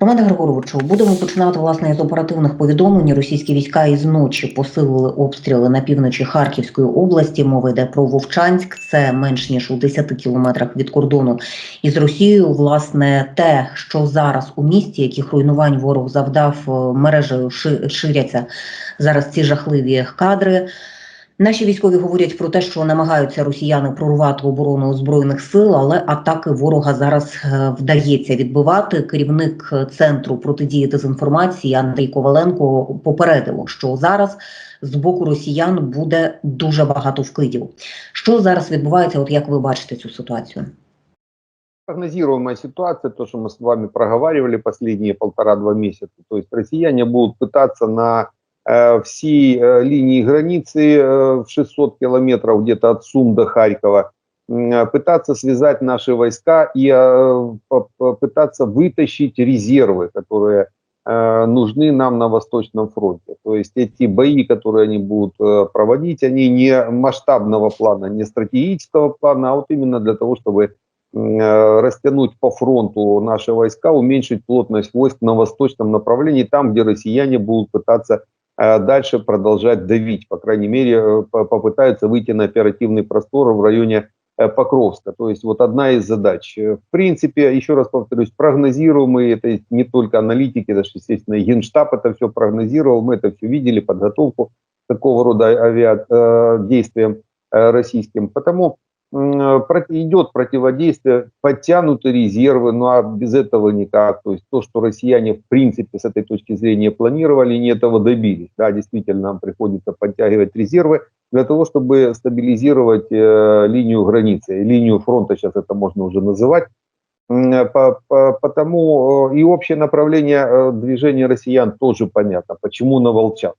Романе Григоровичу, будемо починати власне з оперативних повідомлень. Російські війська із ночі посилили обстріли на півночі Харківської області. Мова йде про Вовчанськ. Це менш ніж у 10 кілометрах від кордону із Росією. Власне, те, що зараз у місті, яких руйнувань ворог завдав е, мережею ши- ширяться зараз ці жахливі кадри. Наші військові говорять про те, що намагаються росіяни прорвати оборону збройних сил, але атаки ворога зараз е, вдається відбивати. Керівник е, центру протидії дезінформації Андрій Коваленко попередив, що зараз з боку росіян буде дуже багато вкидів. Що зараз відбувається? От як ви бачите цю ситуацію? прогнозируемая ситуация, то, что мы с вами проговаривали последние полтора-два месяца. То есть россияне будут пытаться на э, всей э, линии границы э, в 600 километров где-то от Сум до Харькова э, пытаться связать наши войска и э, пытаться вытащить резервы, которые э, нужны нам на Восточном фронте. То есть эти бои, которые они будут э, проводить, они не масштабного плана, не стратегического плана, а вот именно для того, чтобы э, растянуть по фронту наши войска, уменьшить плотность войск на восточном направлении, там, где россияне будут пытаться э, дальше продолжать давить, по крайней мере, э, по- попытаются выйти на оперативный простор в районе э, Покровска. То есть вот одна из задач. Э, В принципе, еще раз повторюсь, прогнозируемые, это не только аналитики, даже, естественно, Генштаб это все прогнозировал, мы это все видели, подготовку такого рода авиа, действиям российским. Потому идет противодействие, подтянуты резервы, ну а без этого никак. То есть то, что россияне в принципе с этой точки зрения планировали, не этого добились. Да, действительно, нам приходится подтягивать резервы для того, чтобы стабилизировать э, линию границы, линию фронта, сейчас это можно уже называть. Э, по- по- Потому э, и общее направление э, движения россиян тоже понятно. Почему на Волчан?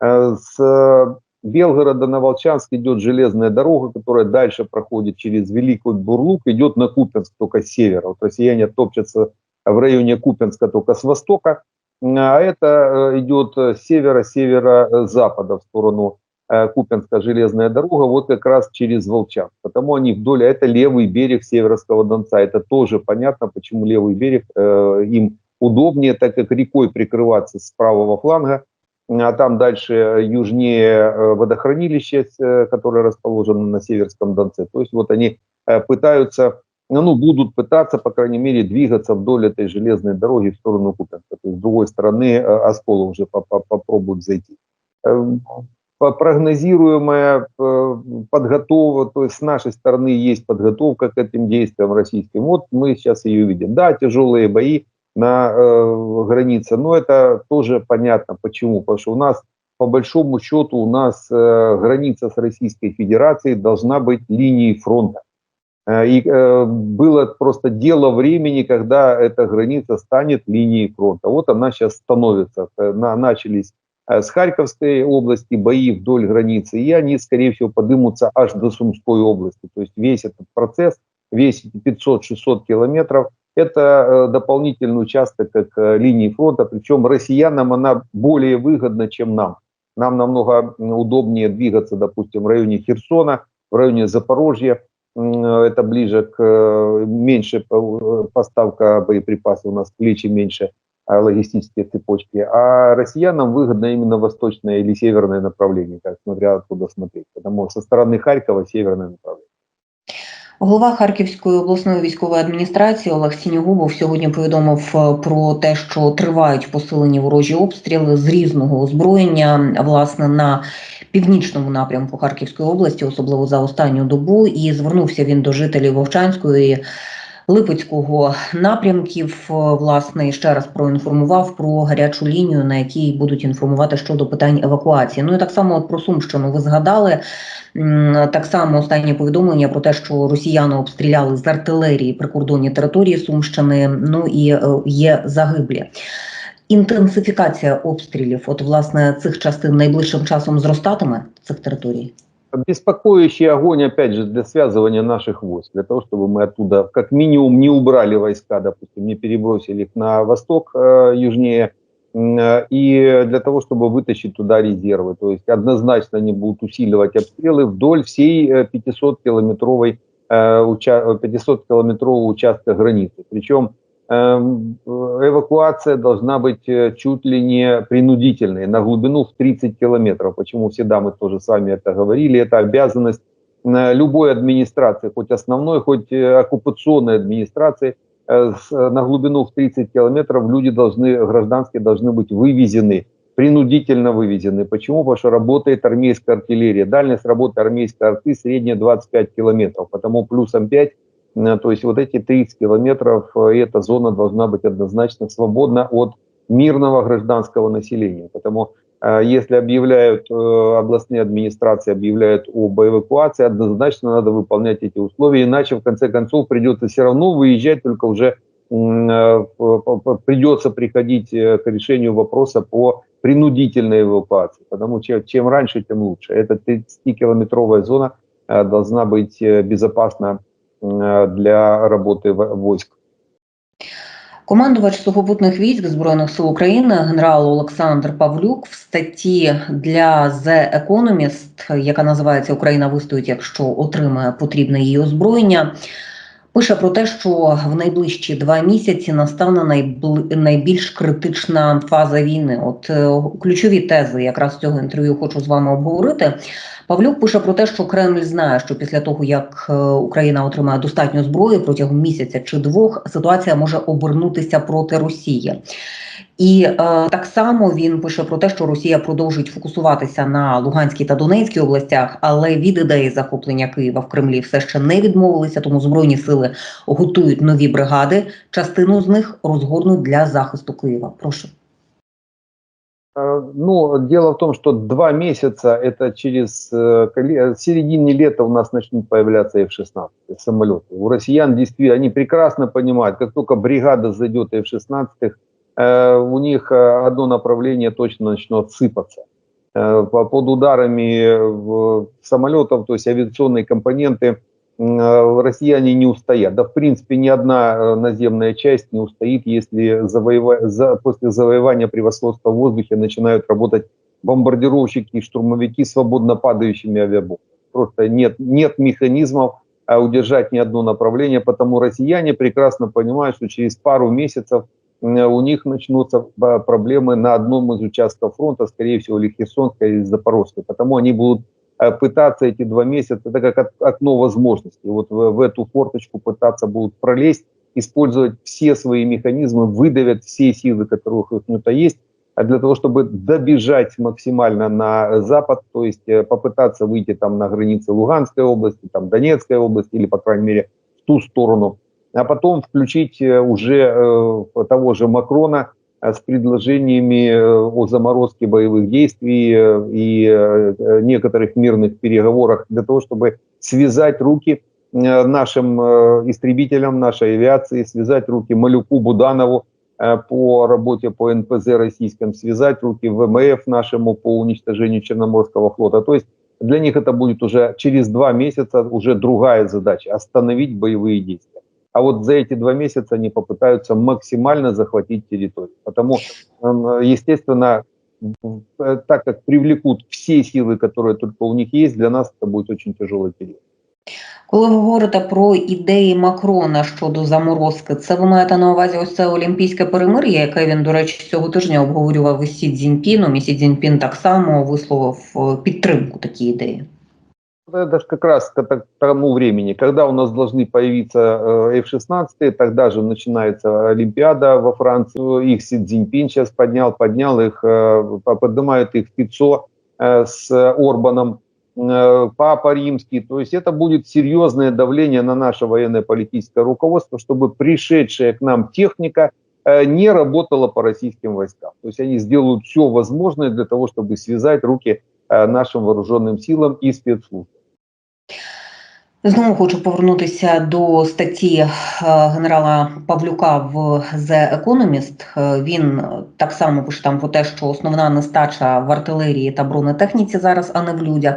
Э, С э, Белгорода на Волчанск идет железная дорога, которая дальше проходит через Великий Бурлук, идет на Купенск только с севера. Вот россияне топчутся в районе Купенска только с востока, а это э, идет с севера, северо-запада в сторону э, Купенска железная дорога, вот как раз через Волчанск. Потому они вдоль, а это левый берег Северского Донца. Это тоже понятно, почему левый берег э, им удобнее, так как рекой прикрываться с правого фланга, а там дальше южнее э, водохранилище, э, которое расположено на Северском Донце. То есть вот они э, пытаются, ну, ну, будут пытаться, по крайней мере, двигаться вдоль этой железной дороги в сторону Купенска. То есть с другой стороны э, Оскола уже по- по- попробуют зайти. Э, Прогнозируемая э, подготовка, то есть с нашей стороны есть подготовка к этим действиям российским. Вот мы сейчас ее видим. Да, тяжелые бои, на э, границе. Но это тоже понятно почему. Потому что у нас, по большому счету, у нас э, граница с Российской Федерацией должна быть линией фронта. Э, И э, было просто дело времени, когда эта граница станет линией фронта. Вот она сейчас становится. Э, на- начались э, с Харьковской области бои вдоль границы, и они, скорее всего, подымутся аж до Сумской области. То есть весь этот процесс, весь 500-600 километров, это э, дополнительный участок как э, линии фронта, причем россиянам она более выгодна, чем нам. Нам намного удобнее двигаться, допустим, в районе Херсона, в районе Запорожья, М, это ближе к э, меньше по- поставка боеприпасов, у нас плечи меньше а, логистические цепочки, а россиянам выгодно именно восточное или северное направление, как смотря откуда смотреть, потому что со стороны Харькова северное направление. Голова Харківської обласної військової адміністрації Олег Сінігубов сьогодні повідомив е, про те, що тривають посилені ворожі обстріли з різного озброєння, власне, на північному напрямку Харківської області, особливо за останню добу. І звернувся він до жителів Вовчанської. Липецького напрямків, е, власне, ще раз проінформував про гарячу лінію, на якій будуть інформувати щодо питань евакуації. Ну і так само от про Сумщину ви згадали. Так само останнє повідомлення про те, що росіяни обстріляли з артилерії прикордонні території Сумщини. Ну і е, є загиблі. Інтенсифікація обстрілів, от власне цих частин найближчим часом зростатиме цих територій. Беспокоящий огонь, опять же, для связывания наших войск, для того, чтобы мы оттуда как минимум не убрали войска, допустим, не перебросили их на восток э, южнее, э, и для того, чтобы вытащить туда резервы. То есть однозначно они будут усиливать обстрелы вдоль всей 500-километровой 500-километрового участка границы. Причем эвакуация должна быть э, чуть ли не принудительной на глубину в 30 километров. Почему всегда мы тоже с вами это говорили, это обязанность э, любой администрации, хоть основной, хоть э, оккупационной администрации, на глубину в 30 километров люди должны, гражданские должны быть вывезены, принудительно вывезены. Почему? Потому что работает армейская артиллерия. Дальность работы армейской арты средняя 25 километров, потому плюсом 5 Э, то есть вот эти 30 километров, э, эта зона должна быть однозначно свободна от мирного гражданского населения. Потому э, если объявляют, областные администрации объявляют об эвакуации, однозначно надо выполнять эти условия, иначе в конце концов придется все равно выезжать, только уже придется приходить к решению вопроса по принудительной эвакуации, потому что чем раньше, тем лучше. Эта 30-километровая зона должна быть безопасна Э, для роботи войск. Командувач сухопутних військ збройних сил України генерал Олександр Павлюк в статті для The Economist, яка називається Україна вистоїть, якщо отримає потрібне її озброєння. Пише про те, що в найближчі два місяці настане найбільш критична фаза війни. От е, ключові тези якраз цього інтерв'ю хочу з вами обговорити. Павлюк пише про те, що Кремль знає, що після того як е, Україна отримає достатньо зброї протягом місяця чи двох, ситуація може обернутися проти Росії. І е, так само він пише про те, що Росія продовжить фокусуватися на Луганській та Донецькій областях, але від ідеї захоплення Києва в Кремлі все ще не відмовилися. Тому збройні сили готують нові бригади. Частину з них розгорнуть для захисту Києва. Прошу. Ну, дело в том, что два месяца, это через э, в середине лета у нас начнут появляться F-16 самолеты. У россиян действительно, они прекрасно понимают, как только бригада зайдет F-16, э, у них э, одно направление точно начнет сыпаться. Под ударами самолетов, то есть авиационные компоненты, Э, россияне не устоят. Да, в принципе, ни одна э, наземная часть не устоит, если завоева... за... после завоевания превосходства в воздухе начинают работать бомбардировщики и штурмовики свободно падающими авиабомбами. Просто нет, нет механизмов удержать ни одно направление, потому россияне прекрасно понимают, что через пару месяцев у них начнутся проблемы на одном из участков фронта, скорее всего, или Херсонской, или Запорожской. Потому они будут Э, пытаться эти два месяца, это как окно возможностей. Вот в, в эту форточку пытаться будут пролезть, использовать все свои механизмы, выдавят все силы, которые у них есть, а для того, чтобы добежать максимально на запад, то есть э, попытаться выйти там на границы Луганской области, там Донецкой области или, по крайней мере, в ту сторону, а потом включить э, уже э, того же Макрона Э, с предложениями о заморозке боевых действий и некоторых мирных переговорах для того, чтобы связать руки нашим истребителям, нашей авиации, связать руки Малюку Буданову по работе по НПЗ российским, связать руки ВМФ нашему по уничтожению Черноморского флота. То есть для них это будет уже через два месяца уже другая задача – остановить боевые действия а вот за эти два месяца они попытаются максимально захватить территорию. Потому, естественно, э, так как привлекут все силы, которые только у них есть, для нас это будет очень тяжелый период. Коли ви говорите про ідеї Макрона щодо заморозки, це ви маєте на увазі ось це олімпійське перемир'я, яке він, до речі, цього тижня обговорював із Сі Цзіньпіном, і Сі Цзіньпін так само висловив е, підтримку такій ідеї. Это же как раз к тому времени, когда у нас должны появиться э, F-16, тогда же начинается Олимпиада во Франции. Их Си Цзиньпин сейчас поднял, поднял их, э, поднимают их в э, с Орбаном, Папа Римский. То есть это будет серьезное давление на наше военно-политическое руководство, чтобы пришедшая к нам техника не работала по российским войскам. То есть они сделают все возможное для того, чтобы связать руки нашим вооруженным силам и спецслужбам. Знову хочу повернутися до статті е, генерала Павлюка в The Economist. Е, він так само пише там про те, що основна нестача в артилерії та бронетехніці зараз, а не в людях.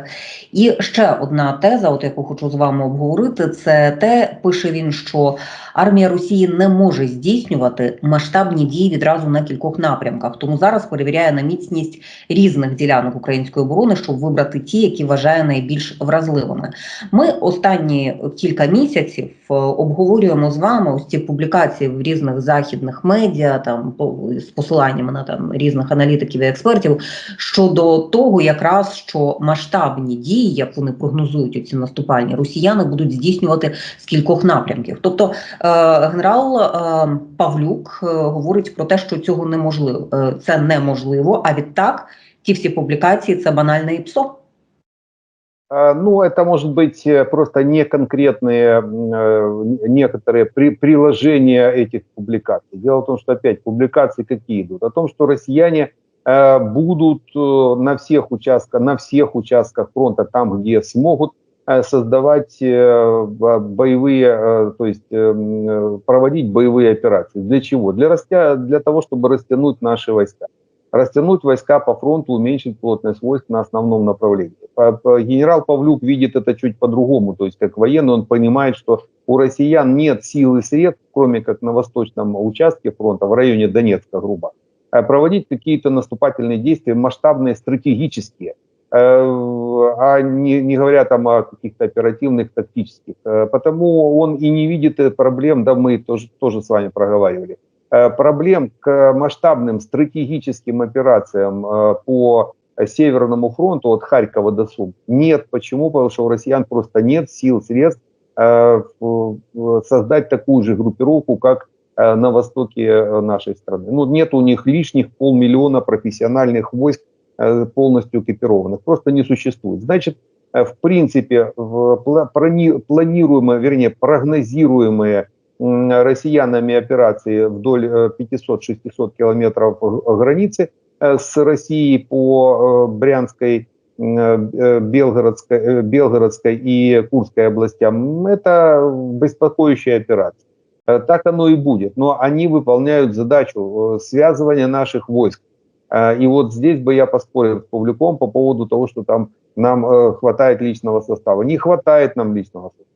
І ще одна теза, от яку хочу з вами обговорити, це те, пише він, що армія Росії не може здійснювати масштабні дії відразу на кількох напрямках. Тому зараз перевіряє на міцність різних ділянок української оборони, щоб вибрати ті, які вважає найбільш вразливими. Ми останні останні кілька місяців е, обговорюємо з вами ось ці публікації в різних західних медіа, там з посиланнями на там різних аналітиків і експертів щодо того, якраз що масштабні дії, як вони прогнозують ці наступальні росіяни, будуть здійснювати з кількох напрямків. Тобто е, генерал е, Павлюк говорить про те, що цього неможливо. Це неможливо. А відтак, ті всі публікації це банальне ІПСО. А, Ну, это может быть э, просто не конкретные м, э, некоторые при, приложения этих публикаций. Дело в том, что опять публикации какие идут? О том, что россияне э, будут на всех участках, на всех участках фронта, там, где смогут, создавать бо- боевые, то есть проводить боевые операции. Для чего? Для, растя... для того, чтобы растянуть наши войска растянуть войска по фронту, уменьшить плотность войск на основном направлении. Генерал Павлюк видит это чуть по-другому, то есть как военный он понимает, что у россиян нет сил и средств, кроме как на восточном участке фронта, в районе Донецка, грубо, э, проводить какие-то наступательные действия масштабные, стратегические, э, а не, не говоря там о каких-то оперативных, тактических. Э, Потому он и не видит проблем, да мы тоже, тоже с вами проговаривали, проблем к масштабным стратегическим операциям э, по Северному фронту от Харькова до Сум нет. Почему? Потому что у россиян просто нет сил, средств э, создать такую же группировку, как э, на востоке э, нашей страны. Ну, нет у них лишних полмиллиона профессиональных войск э, полностью экипированных. Просто не существует. Значит, э, в принципе, в планируемые, вернее, прогнозируемые россиянами операции вдоль э, 500-600 километров г- границы э, с Россией по э, Брянской, э, Белгородской, э, Белгородской и Курской областям, это беспокоящая операция. Э, Так оно и будет. Но они выполняют задачу э, связывания наших войск. Э, И вот здесь бы я поспорил с Павлюком по поводу того, что там нам э, хватает личного состава. Не хватает нам личного состава.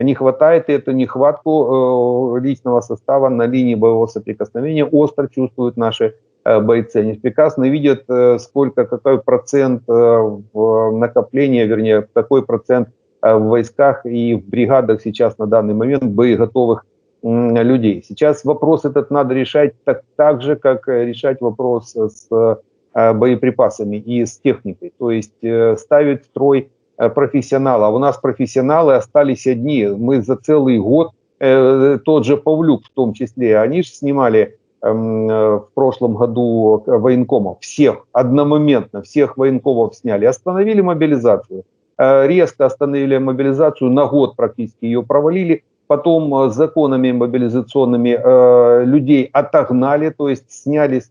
Не хватает, и эту нехватку э, личного состава на линии боевого соприкосновения остро чувствуют наши э, бойцы. Они прекрасно видят, э, сколько, какой процент э, в накопления, вернее, какой процент э, в войсках и в бригадах сейчас на данный момент боеготовых людей. Сейчас вопрос этот надо решать так, так же, как решать вопрос с э, боеприпасами и с техникой. То есть ставить в строй профессионала. У нас профессионалы остались одни. Мы за целый год, тот же Павлюк в том числе, они же снимали в прошлом году военкомов, всех, одномоментно, всех военкомов сняли, остановили мобилизацию, резко остановили мобилизацию, на год практически ее провалили, потом законами мобилизационными людей отогнали, то есть сняли,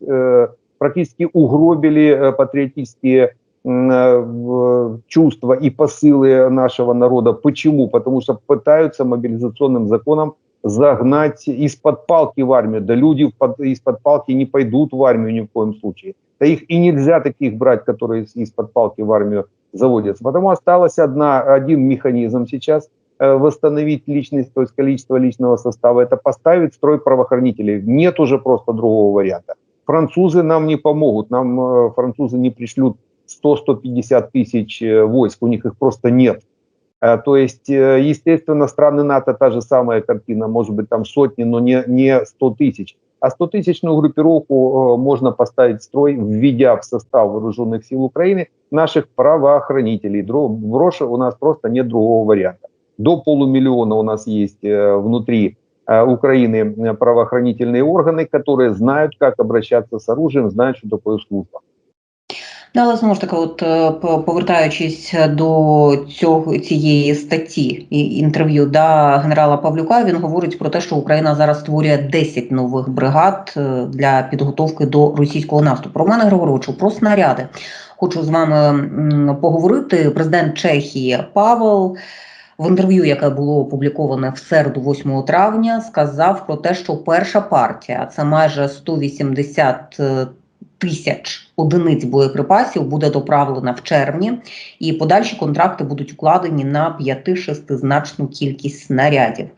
практически угробили патриотические чувства и посылы нашего народа. Почему? Потому что пытаются мобилизационным законом загнать из-под палки в армию. Да люди из-под палки не пойдут в армию ни в коем случае. Да их и нельзя таких брать, которые из- из-под палки в армию заводятся. Потому осталось одна, один механизм сейчас э, восстановить личность, то есть количество личного состава, это поставить строй правоохранителей. Нет уже просто другого варианта. Французы нам не помогут, нам э, французы не пришлют 100-150 тысяч э, войск, у них их просто нет. Э, То есть, э, естественно, страны НАТО та же самая картина, может быть там сотни, но не, не 100 тысяч. А 100-тысячную группировку можно поставить в строй, введя в состав вооруженных сил Украины наших правоохранителей. Броша у нас просто нет другого варианта. До полумиллиона у нас есть внутри Украины правоохранительные органы, которые знают, как обращаться с оружием, знают, что такое служба. Ну, але знову ж таки, от е, по- повертаючись до цього цієї статті і інтерв'ю да генерала Павлюка, він говорить про те, що Україна зараз створює 10 нових бригад е, для підготовки до російського наступу. Романе Григоровичу, про снаряди хочу з вами поговорити. Президент Чехії Павел. В інтерв'ю, яке було опубліковане в середу, 8 травня, сказав про те, що перша партія це майже 180 тисяч одиниць боєприпасів буде доправлена в червні, і подальші контракти будуть укладені на 5-6значну кількість снарядів.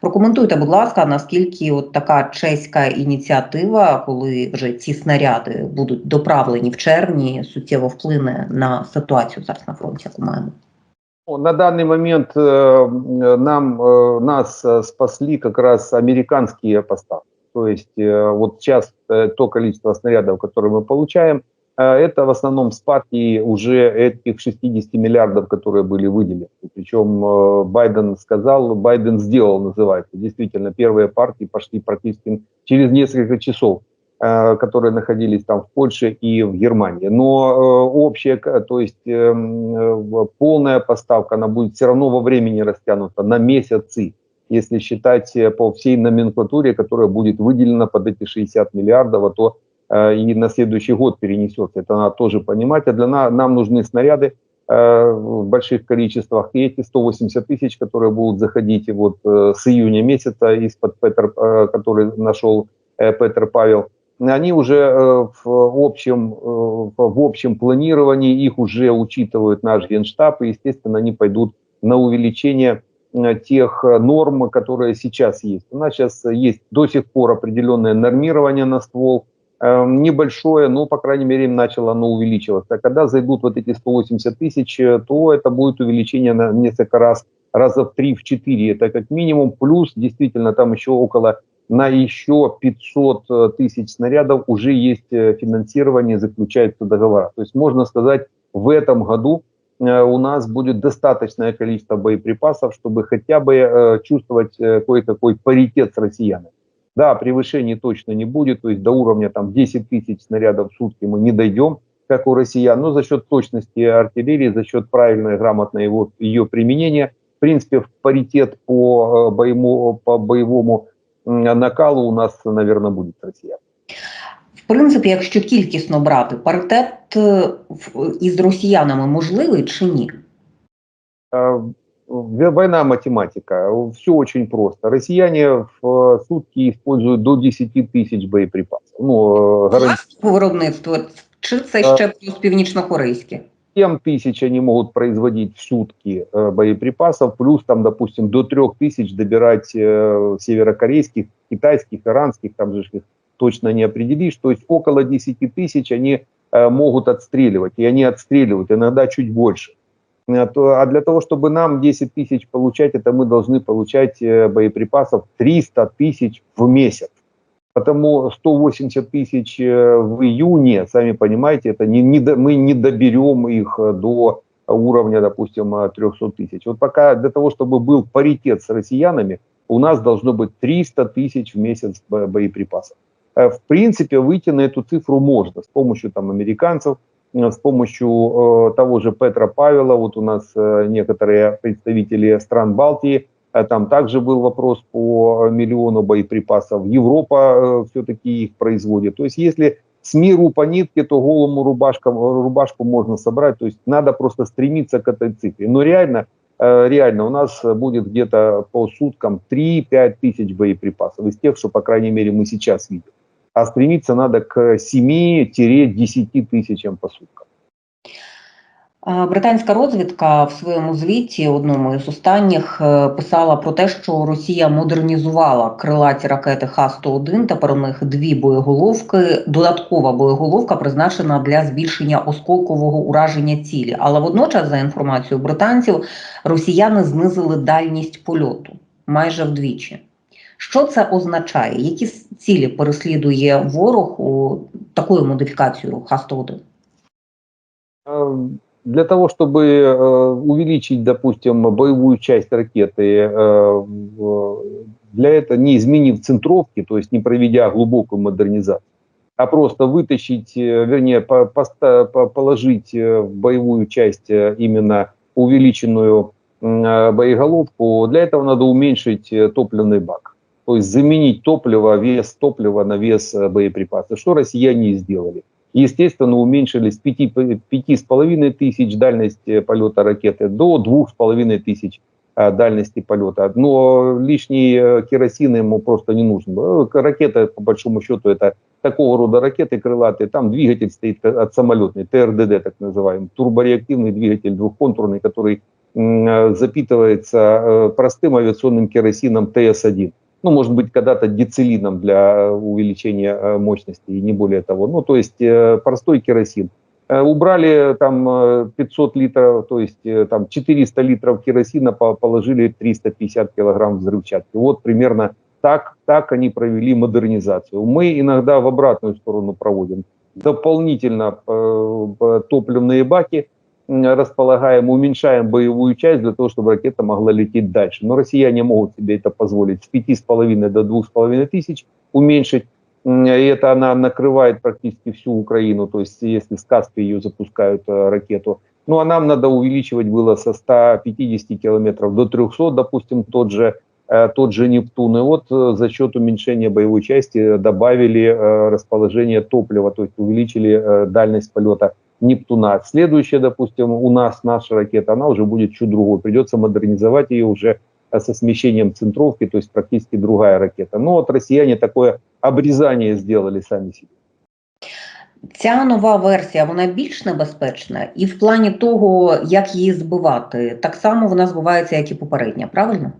Прокоментуйте, будь ласка, наскільки от така чеська ініціатива, коли вже ці снаряди будуть доправлені в червні, суттєво вплине на ситуацію зараз на фронті, яку маємо. Ну, На данный момент э, нам, э, нас э, спасли как раз американские поставки. То есть э, вот сейчас э, то количество снарядов, которые мы получаем, э, это в основном с партии уже этих 60 миллиардов, которые были выделены. Причем Байден сказал, Байден сделал, называется. Действительно, первые партии пошли практически через несколько часов. Которые находились там в Польше и в Германии. Но общая, то есть э, м, э, полная поставка, она будет все равно во времени растянута на месяцы, если считать э, по всей номенклатуре, которая будет выделена под эти 60 миллиардов, а то э, и на следующий год перенесется. Это надо тоже понимать. А для нас, нам нужны снаряды э, в больших количествах. И эти 180 тысяч, которые будут заходить вот э, с июня месяца из-под Петр, э, который нашел э, Петр Павел, они уже в общем, в общем планировании, их уже учитывает наш Генштаб, и, естественно, они пойдут на увеличение тех э, норм, которые сейчас есть. У нас сейчас есть до сих пор определенное нормирование на ствол, э, небольшое, но, по крайней мере, начало оно увеличиваться. А когда зайдут вот эти 180 тысяч, э, то это будет увеличение на несколько раз, раза в 3-4, это как минимум, плюс действительно там еще около на еще 500 э, тысяч снарядов уже есть э, финансирование, заключаются договора. То есть можно сказать, в этом году э, у нас будет достаточное количество боеприпасов, чтобы хотя бы э, чувствовать э, кое-какой паритет с россиянами. Да, превышений точно не будет, то есть до уровня там 10 тысяч снарядов в сутки мы не дойдем, как у россиян, но за счет точности артиллерии, за счет правильного грамотного его, ее применения, в принципе, в паритет по, э, боему, по боевому накалу у нас, наверное, будет россиян. В принципі, якщо кількісно брати, паритет е, в- із росіянами можливий чи ні? Э, в- Война математика. Все очень просто. Россияне в э, сутки используют до 10 тысяч боеприпасов. Ну, э, гарантирую. Власне виробництво чи це ще плюс північно-корейське? 7 тысяч они могут производить в сутки э, боеприпасов, плюс там, допустим, до 3 тысяч добирать э, северокорейских, китайских, иранских, там же ж их точно не определишь. То есть около 10 тысяч они э, могут отстреливать, и они отстреливают, иногда чуть больше. Э, А для того, чтобы нам 10 тысяч получать, это мы должны получать э, боеприпасов 300 тысяч в месяц. Потому 180 тысяч в июне, сами понимаете, это не, не мы не доберем их до уровня, допустим, э, 300 тысяч. Вот пока для того, чтобы был паритет с россиянами, у нас должно быть 300 тысяч в месяц бо- боеприпасов. Э, В принципе, выйти на эту цифру можно с помощью там американцев, э, с помощью э, того же Петра Павела, вот у нас э, некоторые представители стран Балтии, э, там также был вопрос по миллиону боеприпасов. Европа все-таки их производит. То есть если с миру по нитке, то голому рубашкам, рубашку можно собрать. То есть надо просто стремиться к этой цифре. Но реально, э, реально у нас будет где-то по суткам 3-5 тысяч боеприпасов из тех, что, по крайней мере, мы сейчас видим. А стремиться надо к 7-10 тысячам по суткам. Британська розвідка в своєму звіті, одному із останніх, е, писала про те, що Росія модернізувала крилаті ракети Х-101. Тепер у них дві боєголовки. Додаткова боєголовка призначена для збільшення осколкового ураження цілі. Але водночас, за інформацією британців, росіяни знизили дальність польоту майже вдвічі. Що це означає? Які с- цілі переслідує ворог у такою модифікацією Х-101? Э, Для того, чтобы э, увеличить, допустим, боевую часть ракеты, э, в- для этого не изменив центровки, то есть не проведя глубокую модернизацию, а просто вытащить, э, вернее, по- поста- по- положить э, в боевую часть э, именно увеличенную м, э, боеголовку, для этого надо уменьшить э, топливный бак. То есть заменить топливо, вес топлива на вес э, боеприпаса, что россияне и сделали. Естественно, уменьшили с 5,5 тысяч дальность э, полета ракеты до 2,5 тысяч э, дальности полета. Но лишний керосин ему просто не нужен. Ракета, по большому счету, это такого рода ракеты крылатые. Там двигатель стоит от самолетный, ТРДД так называемый, турбореактивный двигатель двухконтурный, который запитывается простым авиационным керосином ТС-1 ну, может быть, когда-то децилином для увеличения э, мощности и не более того. Ну, то есть э, простой керосин. Э, Убрали там э, 500 литров, то есть там 400 литров керосина, по- положили 350 килограмм взрывчатки. Вот примерно так, так они провели модернизацию. Мы иногда в обратную сторону проводим. Дополнительно топливные баки располагаем, уменьшаем боевую часть для того, чтобы ракета могла лететь дальше. Но россияне могут себе это позволить с 5,5 до 2,5 тысяч уменьшить. И это она накрывает практически всю Украину, то есть если с Каспи ее запускают э, ракету. Ну а нам надо увеличивать было со 150 километров до 300, допустим, тот же, э, тот же Нептун. И вот э, за счет уменьшения боевой части добавили расположение топлива, то есть увеличили дальность полета Нептуна. Следующая, допустим, у нас наша ракета, она уже будет чуть другой. Придется модернизовать ее уже э, со смещением центровки, то есть практически другая ракета. Но вот россияне такое обрезание сделали сами себе. Ця нова версія вона більш небезпечна, і в плані того, як її збивати, так само вона збивається, як і попередня. Правильно?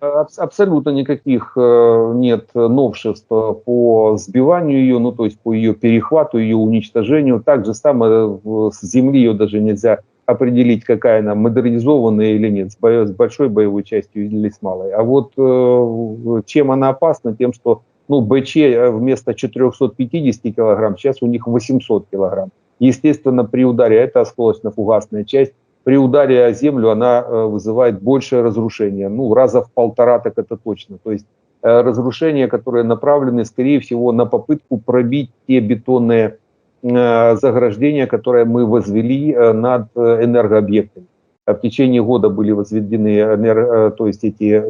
Абс- Абсолютно никаких э, нет новшеств по сбиванию ее, ну то есть по ее перехвату, ее уничтожению. Так же самое в- с земли ее даже нельзя определить, какая она модернизованная или нет, с, бо- с большой боевой частью или с малой. А вот э, чем она опасна? Тем, что ну, БЧ э, вместо 450 килограмм, сейчас у них 800 килограмм. Естественно, при ударе, это осколочно-фугасная часть, при ударе о землю она э, вызывает большее разрушение. Ну, раза в полтора, так это точно. То есть э, разрушения, которые направлены, скорее всего, на попытку пробить те бетонные э, заграждения, которые мы возвели над энергообъектами. В течение года были возведены то есть эти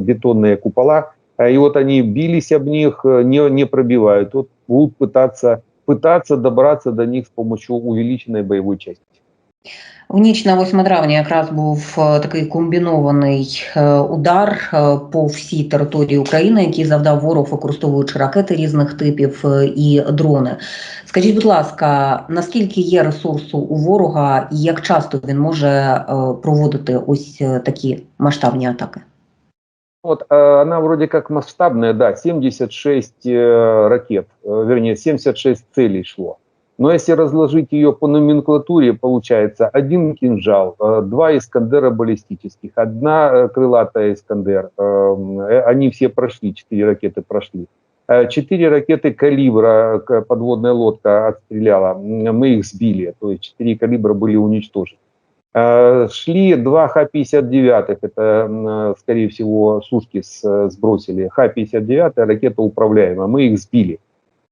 бетонные купола, и вот они бились об них, не, не пробивают. Вот будут пытаться, пытаться добраться до них с помощью увеличенной боевой части. В ніч на 8 травня якраз був е, такий комбінований е, удар е, по всій території України, який завдав ворог, використовуючи ракети різних типів е, і дрони. Скажіть, будь ласка, наскільки є ресурсу у ворога, і як часто він може е, проводити ось е, такі масштабні атаки? Вот, э, она вроде как масштабная, да, 76 э, ракет, э, вернее, 76 целей шло. Но если разложить ее по номенклатуре, получается один кинжал, э, два Искандера баллистических, одна э, крылатая Искандер. Эм, э, Они все прошли, четыре ракеты прошли. Четыре ракеты калибра подводная лодка отстреляла. Мы их сбили, то есть четыре калибра были уничтожены. Шли два Х-59, это, скорее всего, сушки сбросили. Х-59 ракета управляемая, мы их сбили.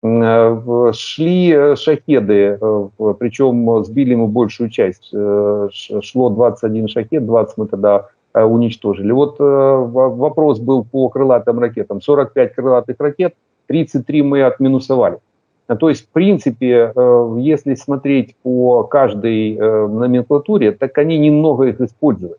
Шли э, шахеды, э, причем сбили мы большую часть. Э, Шло 21 шахет, 20 мы тогда уничтожили. Вот во- вопрос был по крылатым ракетам. 45 крылатых ракет, 33 мы отминусовали. А, То есть, в принципе, если смотреть по каждой номенклатуре, так они немного их использовали.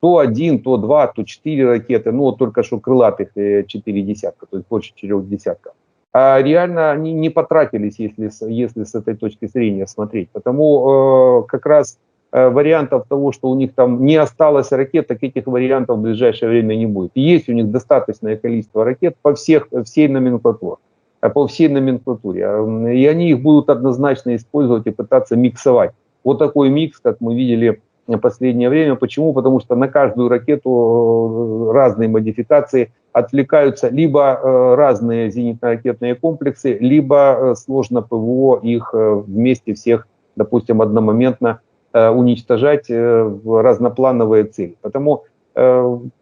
То один, то два, то четыре ракеты, ну вот только что крылатых четыре десятка, то есть больше четырех десятков. А реально они не потратились, если, если с этой точки зрения смотреть. Потому э, как раз э, вариантов того, что у них там не осталось ракет, так этих вариантов в ближайшее время не будет. Есть у них достаточное количество ракет по всех, всей номенклатуре э, по всей номенклатуре. М, И они их будут однозначно использовать и пытаться миксовать. Вот такой микс, как мы видели в последнее время. Почему? Потому что на каждую ракету э, разные модификации отвлекаются либо э, разные зенитно-ракетные комплексы, либо э, сложно ПВО их вместе всех, допустим, одномоментно уничтожать в разноплановые цели. Потому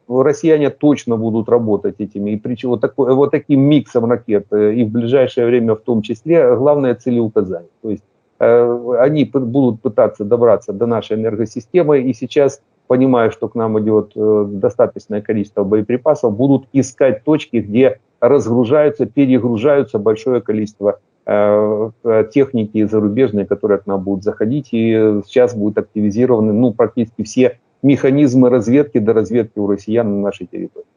россияне точно будут работать этими, и причем вот, такой, вот таким миксом ракет, и в ближайшее время в том числе, главное целеуказание. То есть они п- будут пытаться добраться до нашей энергосистемы, и сейчас, понимая, что к нам идет э, достаточное количество боеприпасов, будут искать точки, где разгружаются, перегружаются большое количество э, э, техники зарубежной, которая к нам будут заходить, и э, сейчас будут активизированы ну, практически все механізми розвідки до розвідки у росіян на нашій території.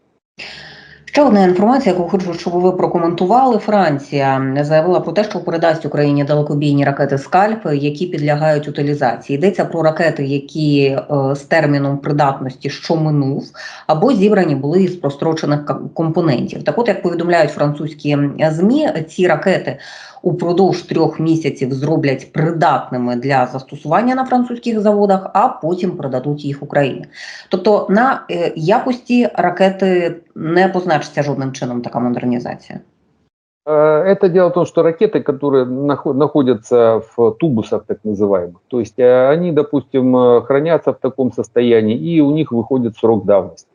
Ще одна інформація, яку хочу, щоб ви прокоментували. Франція заявила про те, що передасть Україні далекобійні ракети Скальп, які підлягають утилізації. Йдеться про ракети, які е, з терміном придатності, що минув, або зібрані були із прострочених компонентів. Так, от як повідомляють французькі змі, ці ракети упродовж трьох місяців зроблять придатними для застосування на французьких заводах, а потім продадуть їх Україні. Тобто на е, якості ракети не позначиться жодним чином така модернізація. Э, Это дело в том, что ракеты, которые нахо- находятся в тубусах так называемых, то есть э, они, допустим, э, хранятся в таком состоянии, и у них выходит срок давности.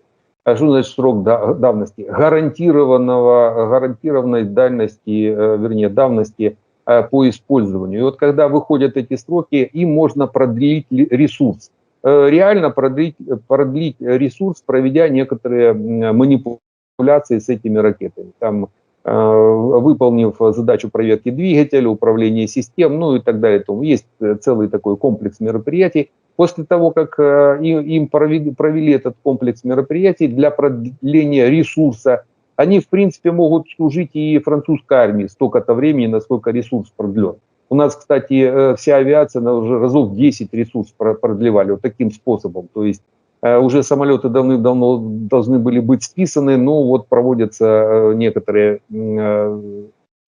А что значит срок да- давности? Гарантированного, гарантированной дальности, э, вернее, давности э, по использованию. И вот когда выходят эти сроки, им можно продлить ли- ресурс. Э, Реально продлить, продлить ресурс, проведя некоторые манипуляции с этими ракетами. Там выполнив задачу проверки двигателя, управления систем, ну и так далее. То есть целый такой комплекс мероприятий. После того, как э, им, провели, этот комплекс мероприятий для продления ресурса, они, в принципе, могут служить и французской армии столько-то времени, насколько ресурс продлен. У нас, кстати, э, вся авиация она уже разов 10 ресурс про- продлевали вот таким способом. То есть Э, уже самолеты давным-давно должны были быть списаны, но вот проводятся некоторые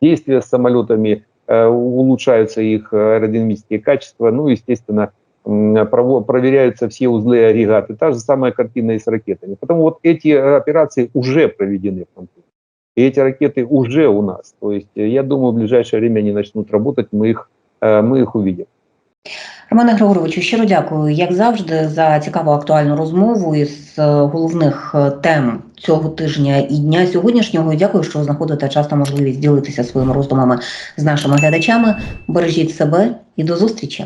действия с самолетами, улучшаются их аэродинамические качества, ну, естественно, проверяются все узлы и агрегаты. Та же самая картина и с ракетами. Потому вот эти э, операции уже проведены в Франции. И эти ракеты уже у нас. То есть э, я думаю, в ближайшее время они начнут работать, мы их, э, мы их увидим. Романе Григоровичу, щиро дякую, як завжди, за цікаву актуальну розмову із е, головних е, тем цього тижня і дня сьогоднішнього. І Дякую, що знаходите час та можливість ділитися своїми роздумами з нашими глядачами. Бережіть себе і до зустрічі.